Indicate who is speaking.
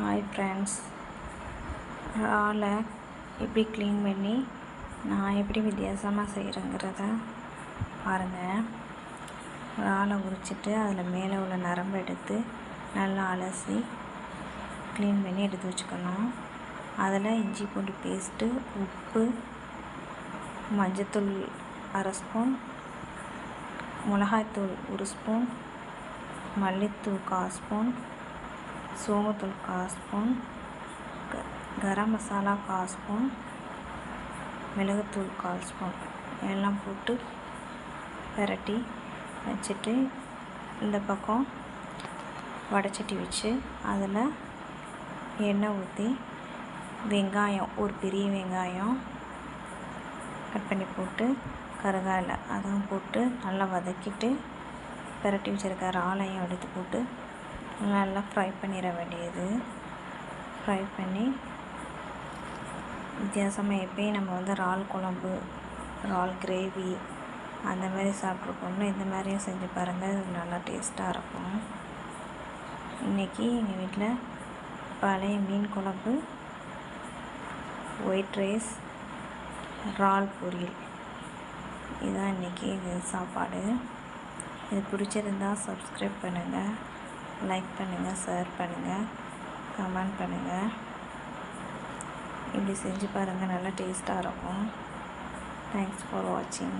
Speaker 1: Hi friends இறாலை எப்படி clean பண்ணி நான் எப்படி வித்தியாசமாக செய்கிறேங்கிறத பாருங்கள் இறாலை உரிச்சிட்டு அதில் மேலே உள்ள நரம்பு எடுத்து நல்லா அலசி க்ளீன் பண்ணி எடுத்து வச்சுக்கணும். அதில் இஞ்சி பூண்டு பேஸ்ட்டு உப்பு மஞ்சத்தூள் அரை ஸ்பூன் மிளகாய்த்தூள் ஒரு ஸ்பூன் மல்லித்தூள் கால் ஸ்பூன் சோமத்தூள் கால் ஸ்பூன் கரம் மசாலா கால் ஸ்பூன் மிளகுத்தூள் கால் ஸ்பூன். எல்லாம் போட்டு பிரட்டி வச்சுட்டு இந்த பக்கம் வடைச்சட்டி வச்சு அதில் எண்ணெய் ஊற்றி வெங்காயம் ஒரு பெரிய வெங்காயம் கட் பண்ணி போட்டு கருகாயில் அதுவும் போட்டு நல்லா வதக்கிட்டு பிரட்டி வச்சுருக்க இறாலையும் எடுத்து போட்டு நல்லா ஃப்ரை பண்ணிட வேண்டியது. ஃப்ரை பண்ணி வித்தியாசமாக எப்பயும் நம்ம வந்து இறால் குழம்பு இறால் கிரேவி அந்த மாதிரி சாப்பிட்ருக்கோம்னா இந்த மாதிரியும் செஞ்சு பாருங்கள் இது நல்லா டேஸ்ட்டாக இருக்கும். இன்றைக்கி எங்கள் வீட்டில் பழைய மீன் குழம்பு ஒயிட் ரைஸ் இறால் பொரியல். இதுதான் இன்றைக்கி இது சாப்பாடு. இது பிடிச்சிருந்தா சப்ஸ்கிரைப் பண்ணுங்கள் லைக் பண்ணுங்கள் ஷேர் பண்ணுங்கள் கமெண்ட் பண்ணுங்கள் இப்படி செஞ்சு பாருங்கள் நல்லா டேஸ்ட்டாக இருக்கும். தேங்க்ஸ் ஃபார் வாட்சிங்